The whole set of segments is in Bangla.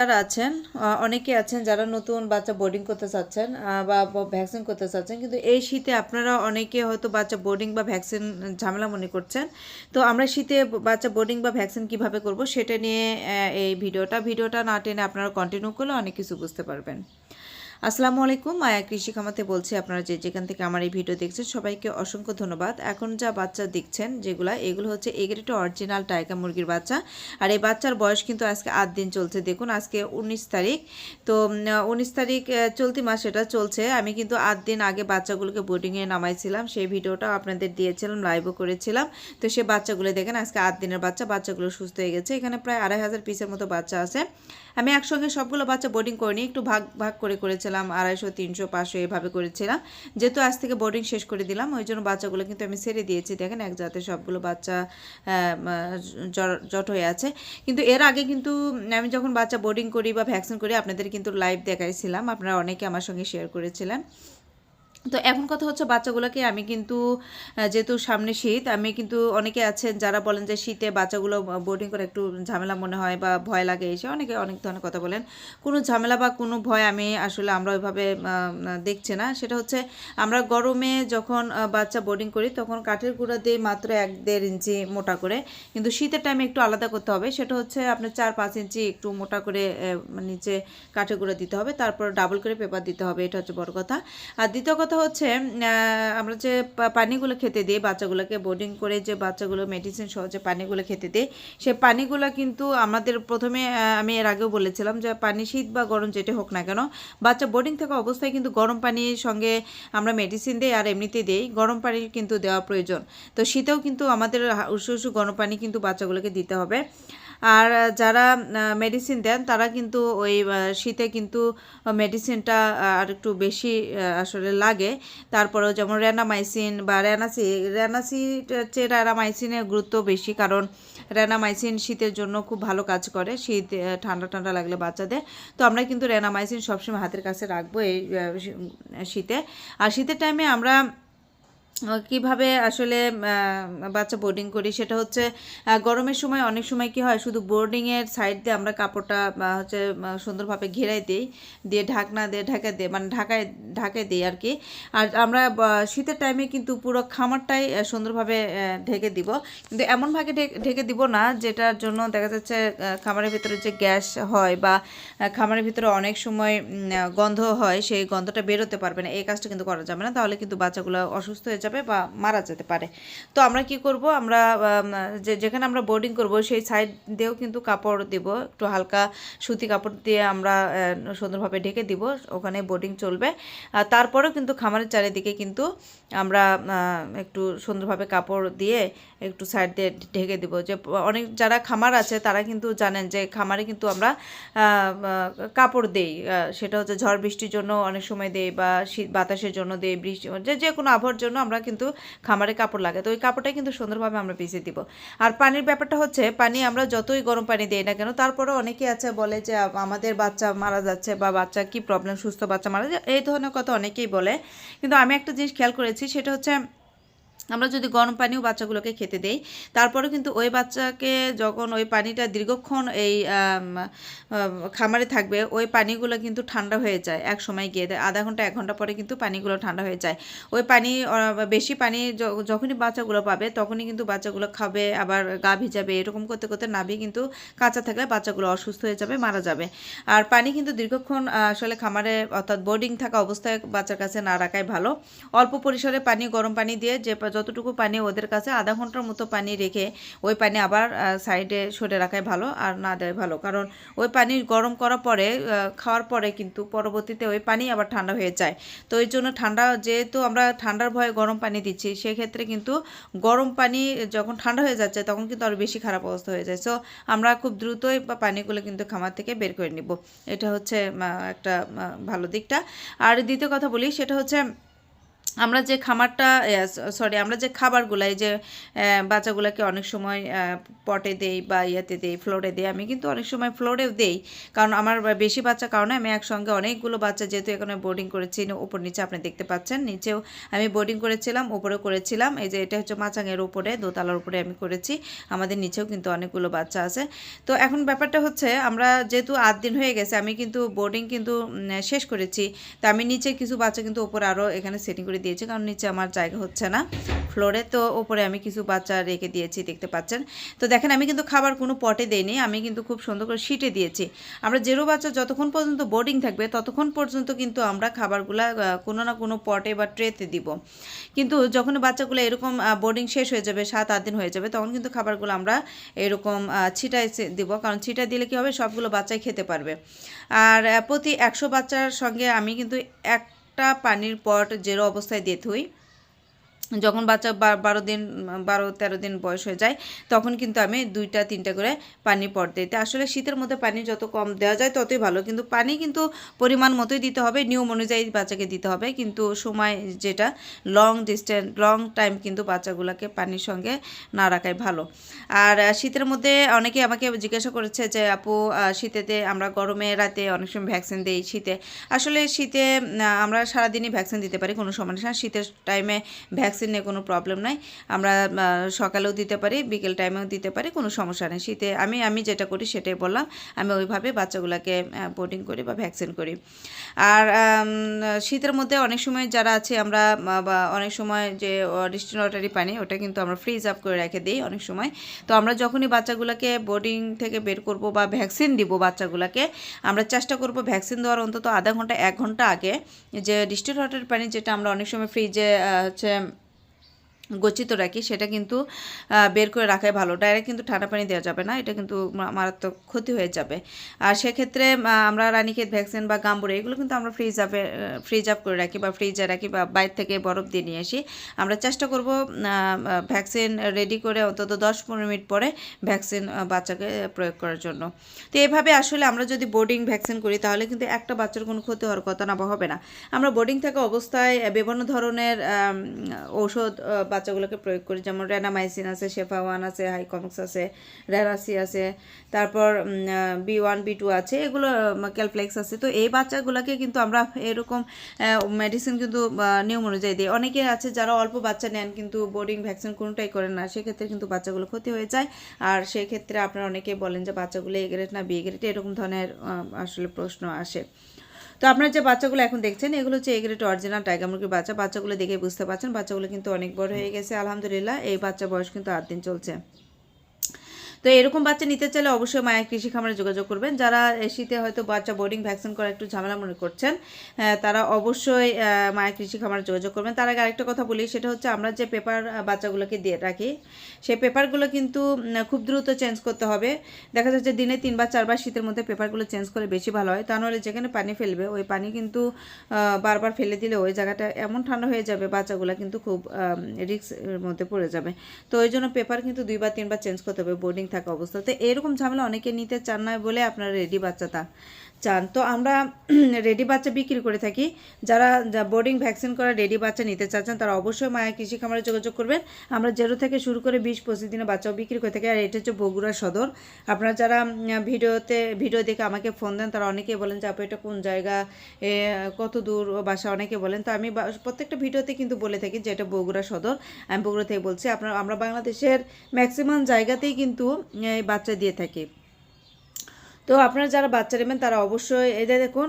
যারা আছেন অনেকে আছেন যারা নতুন বাচ্চা বোর্ডিং করতে চাচ্ছেন বা ভ্যাকসিন করতে চাচ্ছেন। কিন্তু এই শীতে আপনারা অনেকে হয়তো বাচ্চা বোর্ডিং বা ভ্যাকসিন ঝামেলা মনে করছেন। তো আমরা শীতে বাচ্চা বোর্ডিং বা ভ্যাকসিন কীভাবে করব সেটা নিয়ে এই ভিডিওটা। ভিডিওটা না টেনে আপনারা কন্টিনিউ করলে অনেক কিছু বুঝতে পারবেন। আসসালামু আলাইকুম। মায়া কৃষি খামাতে বলছি আপনারা যে যেখান থেকে আমার এই ভিডিও দেখছেন, সবাইকে অসংখ্য ধন্যবাদ। এখন যা বাচ্চা দেখছেন যেগুলা, এগুলো হচ্ছে এগ্রেটো অরিজিনাল টাইকা মুরগির বাচ্চা। আর এই বাচ্চার বয়স কিন্তু আজকে আট দিন চলছে। দেখুন, আজকে উনিশ তারিখ। তো উনিশ তারিখ চলতি মাস এটা চলছে। আমি কিন্তু আট দিন আগে বাচ্চাগুলোকে বোর্ডিংয়ে নামাইছিলাম। সেই ভিডিওটা আপনাদের দিয়েছিলাম লাইভও করেছিলাম। তো সে বাচ্চাগুলো দেখেন, আজকে আট দিনের বাচ্চা। বাচ্চাগুলো সুস্থ হয়ে গেছে। এখানে প্রায় আড়াই হাজার পিসের মতো বাচ্চা আছে। আমি একসঙ্গে সবগুলো বাচ্চা বোর্ডিং করিনি একটু ভাগ ভাগ করে করেছিলাম, আড়াইশো, তিনশো, পাঁচশো, এভাবে করেছিলাম। যেহেতু আজ থেকে বোর্ডিং শেষ করে দিলাম, ওই জন্য বাচ্চাগুলো কিন্তু আমি ছেড়ে দিয়েছি। দেখেন এক জাতে সবগুলো বাচ্চা জট হয়ে আছে। কিন্তু এর আগে কিন্তু আমি যখন বাচ্চা বোর্ডিং করি বা ভ্যাকসিন করি, আপনাদের কিন্তু লাইভ দেখাইছিলাম। আপনারা অনেকে আমার সঙ্গে শেয়ার করেছিলেন। তো এখন কথা হচ্ছে বাচ্চাগুলোকে আমি কিন্তু যেহেতু সামনে শীত, আমি কিন্তু অনেকে আছেন যারা বলেন যে শীতে বাচ্চাগুলো বোর্ডিং করে একটু ঝামেলা মনে হয় বা ভয় লাগে, এসে অনেকে অনেক ধরনের কথা বলেন। কোনো ঝামেলা বা কোনো ভয় আমি আসলে আমরা ওইভাবে দেখছি না। সেটা হচ্ছে আমরা গরমে যখন বাচ্চা বোর্ডিং করি তখন কাঠের গুঁড়া দিয়ে মাত্র এক দেড় ইঞ্চি মোটা করে, কিন্তু শীতের টাইমে একটু আলাদা করতে হবে। সেটা হচ্ছে আপনার চার পাঁচ ইঞ্চি একটু মোটা করে নিচে কাঠের গুঁড়া দিতে হবে, তারপর ডাবল করে পেপার দিতে হবে, এটা হচ্ছে বড় কথা। আর দ্বিতীয় কথা হচ্ছে আমরা যে পানিগুলো খেতে দিই, বাচ্চাগুলোকে বোর্ডিং করে যে বাচ্চাগুলো মেডিসিন সহ যে পানিগুলো খেতে দিই, সে পানিগুলো কিন্তু আমাদের প্রথমে আমি এর আগেও বলেছিলাম যে পানি শীত বা গরম যেটা হোক না কেন, বাচ্চা বোর্ডিং থাকা অবস্থায় কিন্তু গরম পানির সঙ্গে আমরা মেডিসিন দিই আর এমনিতেই দিই, গরম পানি কিন্তু দেওয়া প্রয়োজন। তো শীতেও কিন্তু আমাদের উষ্ণ উষ্ণ গরম পানি কিন্তু বাচ্চাগুলোকে দিতে হবে। আর যারা মেডিসিন দেন, তারা কিন্তু ওই শীতে কিন্তু মেডিসিনটা আর একটু বেশি আসলে লাগে। তারপরেও যেমন র্যানামাইসিন বা র্যানাসি র্যানাসি চেয়ে র্যানামাইসিনের গুরুত্ব বেশি কারণ র্যানামাইসিন শীতের জন্য খুব ভালো কাজ করে। শীত ঠান্ডা ঠান্ডা লাগলে বাচ্চাদের। তো আমরা কিন্তু র্যানামাইসিন সবসময় হাতের কাছে রাখব এই শীতে। আর শীতের টাইমে আমরা কীভাবে আসলে বাচ্চা বোর্ডিং করি? সেটা হচ্ছে গরমের সময় অনেক সময় কি হয়, শুধু বোর্ডিংয়ের সাইড দিয়ে আমরা কাপড়টা হচ্ছে সুন্দরভাবে ঘেরাই দিই, দিয়ে ঢাকনা দিয়ে, ঢাকা দিই মানে ঢাকায় ঢাকায় দিই আর কি। আর আমরা শীতের টাইমে কিন্তু পুরো খামারটাই সুন্দরভাবে ঢেকে দিব। কিন্তু এমনভাবে ঢেকে ঢেকে দিব না, যেটার জন্য দেখা যাচ্ছে খামারের ভিতরে যে গ্যাস হয়, বা খামারের ভিতরে অনেক সময় গন্ধ হয়, সেই গন্ধটা বেরোতে পারবে না। এই কাজটা কিন্তু করা যাবে না। তাহলে কিন্তু বাচ্চাগুলো অসুস্থ হয়ে যাবে। বা মারা যেতে পারে। তো আমরা কি করব? আমরা যে, যেখানে আমরা বোর্ডিং করব, সেই সাইড দিয়েও কিন্তু কাপড় দেব। একটু হালকা সুতি কাপড় দিয়ে আমরা সুন্দরভাবে ঢেকে দিব। ওখানে বোর্ডিং চলবে। আর তারপরেও কিন্তু খামারের চারিদিকে কিন্তু আমরা একটু সুন্দরভাবে কাপড় দিয়ে একটু সাইড দিয়ে ঢেকে দিব। যে, অনেক যারা খামার আছে, তারা কিন্তু জানেন যে, খামারে কিন্তু আমরা কাপড় দেই। সেটা হচ্ছে ঝড় বৃষ্টির জন্য অনেক সময় দেই বা শীত বাতাসের জন্য দেই, বৃষ্টি, যে যে কোনো আবহাওয়ার জন্য আমরা কিন্তু খামারে কাপড় লাগে। তো ওই কাপড়টাই কিন্তু সুন্দরভাবে আমরা পিছিয়ে দিব। আর পানির ব্যাপারটা হচ্ছে, পানি আমরা যতই গরম পানি দিই না কেন তারপরে অনেকে আছে বলে যে, আমাদের বাচ্চা মারা যাচ্ছে বা বাচ্চা কি প্রবলেম সুস্থ বাচ্চা মারা যায়? এই ধরনের কথা অনেকেই বলে। কিন্তু আমি একটা জিনিস খেয়াল করেছি, সেটা হচ্ছে আমরা যদি গরম পানিও বাচ্চাগুলোকে খেতে দেই তারপরে কিন্তু ওই বাচ্চাকে যখন ওই পানিটা দীর্ঘক্ষণ এই খামারে থাকবে, ওই পানিগুলো কিন্তু ঠান্ডা হয়ে যায়, এক সময় গিয়ে আধা ঘণ্টা, এক ঘণ্টা পরে কিন্তু পানিগুলো ঠান্ডা হয়ে যায়। ওই পানি বেশি পানি যখনই বাচ্চাগুলো পাবে, তখনই কিন্তু বাচ্চাগুলো খাবে, আবার গা ভিজাবে, এরকম করতে করতে নাভি কিন্তু কাঁচা থাকলে বাচ্চাগুলো অসুস্থ হয়ে যাবে, মারা যাবে। আর পানি কিন্তু দীর্ঘক্ষণ আসলে খামারে অর্থাৎ বোর্ডিং থাকা অবস্থায় বাচ্চার কাছে না রাখাই ভালো। অল্প পরিসরে পানি, গরম পানি দিয়ে যে যতটুকু পানি ওদের কাছে, আধা ঘণ্টার মতো পানি রেখে ওই পানি আবার সাইডে সরে রাখাই ভালো আর না দেয় ভালো। কারণ ওই পানি গরম করার পরে খাওয়ার পরে কিন্তু পরবর্তীতে ওই পানি আবার ঠান্ডা হয়ে যায়। তো এই জন্য ঠান্ডা, যেহেতু আমরা ঠান্ডার ভয়ে গরম পানি দিচ্ছি, সেক্ষেত্রে কিন্তু গরম পানি যখন ঠান্ডা হয়ে যাচ্ছে, তখন কিন্তু আরও বেশি খারাপ অবস্থা হয়ে যায়। সো আমরা খুব দ্রুতই পানিগুলো কিন্তু খামার থেকে বের করে নিব। এটা হচ্ছে একটা ভালো দিকটা। আর দ্বিতীয় কথা বলি, সেটা হচ্ছে আমরা যে খামারটা সরি আমরা যে খাবারগুলো, এই যে বাচ্চাগুলোকে অনেক সময় পটে দেই বা ইয়েতে দেই ফ্লোরে দেই, আমি কিন্তু অনেক সময় ফ্লোরেও দেই। কারণ আমার বেশি বাচ্চা কারণে আমি একসঙ্গে অনেকগুলো বাচ্চা, যেহেতু এখানে বোর্ডিং করেছি উপর নিচে আপনি দেখতে পাচ্ছেন, নিচেও আমি বোর্ডিং করেছিলাম, উপরেও করেছিলাম। এই যে, এটা হচ্ছে মাচাঙের উপরে, দোতলার উপরে আমি করেছি, আমাদের নিচেও কিন্তু অনেকগুলো বাচ্চা আছে। তো এখন ব্যাপারটা হচ্ছে, আমরা যেহেতু আট দিন হয়ে গেছে, আমি কিন্তু বোর্ডিং কিন্তু শেষ করেছি। তো আমি নিচে কিছু বাচ্চা কিন্তু উপরে আরও এখানে সেটিং করে দিয়েছি, কারণ নিচে আমার জায়গা হচ্ছে না। ফ্লোরে তো ওপরে আমি কিছু বাচ্চা রেখে দিয়েছি, দেখতে পাচ্ছেন। তো দেখেন, আমি কিন্তু খাবার কোনো পটে দেইনি, আমি কিন্তু খুব সুন্দর করে শিটে দিয়েছি। আমরা জেরো বাচ্চা যতক্ষণ পর্যন্ত বোর্ডিং থাকবে, ততক্ষণ পর্যন্ত কিন্তু আমরা খাবারগুলা কোনো না কোনো পটে বা ট্রেতে দিব। কিন্তু যখন বাচ্চাগুলো এরকম বোর্ডিং শেষ হয়ে যাবে, সাত, আট দিন হয়ে যাবে, তখন কিন্তু খাবারগুলো আমরা এরকম ছিটায় দিব। কারণ ছিটায় দিলে কি হবে? সবগুলো বাচ্চাই খেতে পারবে। আর প্রতি একশো বাচ্চার সঙ্গে আমি কিন্তু একটা পানির পট জেরো অবস্থায় দিয়ে থুই। যখন বাচ্চা বারো দিন, বারো, তেরো দিন বয়স হয়ে যায়, তখন কিন্তু আমি দুইটা, তিনটা করে পানি পট দিই। তো আসলে শীতের মধ্যে পানি যত কম দেওয়া যায়, ততই ভালো। কিন্তু পানি কিন্তু পরিমাণ মতোই দিতে হবে, নিয়ম অনুযায়ী বাচ্চাকে দিতে হবে। কিন্তু সময় যেটা লং ডিস্টেন্স লং টাইম কিন্তু বাচ্চাগুলোকে পানির সঙ্গে না রাখাই ভালো। আর শীতের মধ্যে অনেকে আমাকে জিজ্ঞাসা করেছে যে, আপু শীতেতে আমরা গরমে রাতে অনেক সময় ভ্যাকসিন দিই শীতে? আসলে শীতে আমরা সারাদিনই ভ্যাকসিন দিতে পারি, কোনো সমস্যা শীতের টাইমে ভ্যাকসিন নিয়ে কোনো প্রবলেম নাই। আমরা সকালেও দিতে পারি, বিকেল টাইমেও দিতে পারি, কোনো সমস্যা নেই। শীতে আমি আমি যেটা করি সেটাই বললাম, আমি ওইভাবে বাচ্চাগুলোকে বোর্ডিং করি বা ভ্যাকসিন করি। আর শীতের মধ্যে অনেক সময় যারা আছে, আমরা অনেক সময় যে ডিস্টিনেটারি পানি, ওটা কিন্তু আমরা ফ্রিজ আপ করে রেখে দিই অনেক সময়। তো আমরা যখনই বাচ্চাগুলোকে বোর্ডিং থেকে বের করব বা ভ্যাকসিন দিব বাচ্চাগুলোকে, আমরা চেষ্টা করব ভ্যাকসিন দেওয়ার অন্তত আধা ঘণ্টা, এক ঘণ্টা আগে যে ডিস্টিনেটারি পানি যেটা আমরা অনেক সময় ফ্রিজে হচ্ছে গচ্ছিত রাখি সেটা কিন্তু বের করে রাখাই ভালো। ডাইরেক্ট কিন্তু ঠান্ডা পানি দেওয়া যাবে না এটা কিন্তু মারাত্মক ক্ষতি হয়ে যাবে। আর সেক্ষেত্রে আমরা রানীক্ষেত ভ্যাকসিন বা গাম্বুরে এগুলো কিন্তু আমরা ফ্রিজ আপে ফ্রিজ আপ করে রাখি বা ফ্রিজে রাখি বা বাইরে থেকে বরফ দিয়ে নিয়ে আসি। আমরা চেষ্টা করব ভ্যাকসিন রেডি করে অন্তত দশ পনেরো মিনিট পরে ভ্যাকসিন বাচ্চাকে প্রয়োগ করার জন্য। তো এভাবে আসলে আমরা যদি বোর্ডিং ভ্যাকসিন করি তাহলে কিন্তু একটা বাচ্চার কোনো ক্ষতি হওয়ার কথা না বা হবে না। আমরা বোর্ডিং থাকা অবস্থায় বিভিন্ন ধরনের ঔষধ আহ, বাচ্চাগুলোকে প্রয়োগ করি। যেমন রেনামাইসিন আছে শেফা ওয়ান আছে হাইকমিক্স আছে, রেরাসি আছে, তারপর বি ওয়ান বি টু আছে, এগুলো ক্যালফ্লেক্স আছে। তো এই বাচ্চাগুলোকে কিন্তু আমরা এরকম মেডিসিন কিন্তু নিয়ম অনুযায়ী দিই। অনেকে আছে যারা অল্প বাচ্চা নেন কিন্তু বোর্ডিং ভ্যাকসিন কোনোটাই করেন না। সেক্ষেত্রে কিন্তু বাচ্চাগুলো ক্ষতি হয়ে যায়। আর সেক্ষেত্রে আপনারা অনেকে বলেন যে বাচ্চাগুলো এ গ্রেড না বি গ্রেড এরকম ধরনের আসলে প্রশ্ন আসে। তো আপনার যে বাচ্চাগুলো এখন দেখছেন, এগুলো হচ্ছে এগ্রেট অরিজিনাল টাইগার মুরগির বাচ্চা। বাচ্চাগুলো দেখে বুঝতে পারছেন, বাচ্চাগুলো কিন্তু অনেক বড় হয়ে গেছে, আলহামদুলিল্লাহ। এই বাচ্চা বয়স কিন্তু আট দিন চলছে। তো এরকম বাচ্চা নিতে চাইলে অবশ্যই মায়ের কৃষি খামারে যোগাযোগ করবেন। যারা শীতে হয়তো বাচ্চা বোর্ডিং ভ্যাকসিন করা একটু ঝামেলা মনে করছেন তারা অবশ্যই মায়ের কৃষি খামারে যোগাযোগ করবেন। তার আগে আরেকটা কথা বলি, সেটা হচ্ছে আমরা যে পেপার বাচ্চাগুলোকে দিয়ে রাখি, সেই পেপারগুলো কিন্তু খুব দ্রুত চেঞ্জ করতে হবে। দেখা যাচ্ছে দিনে তিনবার, চারবার শীতের মধ্যে পেপারগুলো চেঞ্জ করে বেশি ভালো হয়। তা নাহলে যেখানে পানি ফেলবে, ওই পানি কিন্তু বারবার ফেলে দিলে ওই জায়গাটা এমন ঠান্ডা হয়ে যাবে, বাচ্চাগুলো কিন্তু খুব রিস্কের মধ্যে পড়ে যাবে। তো ওই জন্য পেপার কিন্তু দুইবার, তিনবার চেঞ্জ করতে হবে বোর্ডিং থাকা অবস্থাতে। এরকম ঝামেলা অনেকে নিতে চান না বলে আপনারা রেডি বাচ্চা তা চান। তো আমরা রেডি বাচ্চা বিক্রি করে থাকি। যারা বোর্ডিং ভ্যাকসিন করা রেডি বাচ্চা নিতে চাচ্ছেন, তারা অবশ্যই মায়া কৃষি খামারে যোগাযোগ করবেন। আমরা জেরো থেকে শুরু করে বিশ পঁচিশ দিনে বাচ্চাও বিক্রি করে থাকি। আর এটা হচ্ছে বগুড়া সদর। আপনারা যারা ভিডিওতে, ভিডিও দেখে আমাকে ফোন দেন, তারা অনেকেই বলেন যে, আপু, এটা কোন জায়গা? কত দূর? বাসা অনেকে বলেন। তো আমি প্রত্যেকটা ভিডিওতে কিন্তু বলে থাকি যে, এটা বগুড়া সদর। আমি বগুড়া থেকে বলছি, আপনার, আমরা বাংলাদেশের ম্যাক্সিমাম জায়গাতেই কিন্তু এই বাচ্চা দিয়ে থাকি। তো আপনারা যারা বাচ্চা নেবেন তারা অবশ্যই এদের দেখুন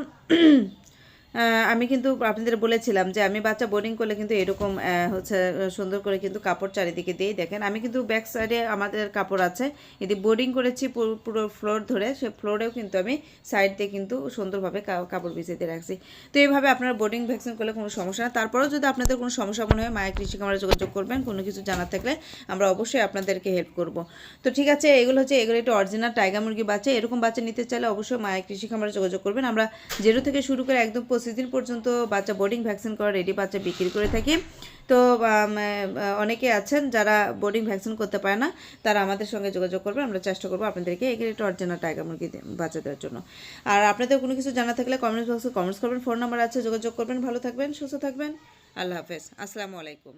আমি কিন্তু আপনাদের বলেছিলাম যে আমি বাচ্চা বোর্ডিং করলে কিন্তু এরকম হচ্ছে, সুন্দর করে কিন্তু কাপড় চারিদিকে দিয়েই দেখেন। আমি কিন্তু ব্যাক সাইডে আমাদের কাপড় আছে। এদি বোর্ডিং করেছি পুরো ফ্লোর ধরে, সে ফ্লোরেও কিন্তু আমি সাইড দিয়ে কিন্তু সুন্দরভাবে কাপড় বিছিয়ে দিয়ে রাখছি। তো এইভাবে আপনারা বোর্ডিং ভ্যাকসিন করলে কোনো সমস্যা না। তারপরেও যদি আপনাদের কোনো সমস্যা মনে হয় মায়ের কৃষি খামারে যোগাযোগ করবেন। কোনো কিছু জানার থাকলে আমরা অবশ্যই আপনাদেরকে হেল্প করব। তো ঠিক আছে, এগুলো হচ্ছে, এগুলো একটু অরিজিনাল টাইগার মুরগি বাচ্চা। এরকম বাচ্চা নিতে চাইলে অবশ্যই মায়ের কৃষি খামারে যোগাযোগ করবেন। আমরা জেরো থেকে শুরু করে একদম দিন পর্যন্ত বাচ্চা বোর্ডিং ভ্যাকসিন করা রেডি বাচ্চা বিক্রি করে থাকি। তো অনেকে আছেন যারা বোর্ডিং ভ্যাকসিন করতে পারে না, তারা আমাদের সঙ্গে যোগাযোগ করবে। আমরা চেষ্টা করব আপনাদেরকে এগিয়ে একটু অরিজিনাল টাইগার মুরগি বাচ্চা দেওয়ার জন্য। আর আপনাদের কোনো কিছু জানা থাকলে কমেন্টস বক্সে কমেন্টস করবেন ফোন নাম্বার আছে, যোগাযোগ করবেন। ভালো থাকবেন, সুস্থ থাকবেন। আল্লাহ হাফেজ। আসসালামু আলাইকুম।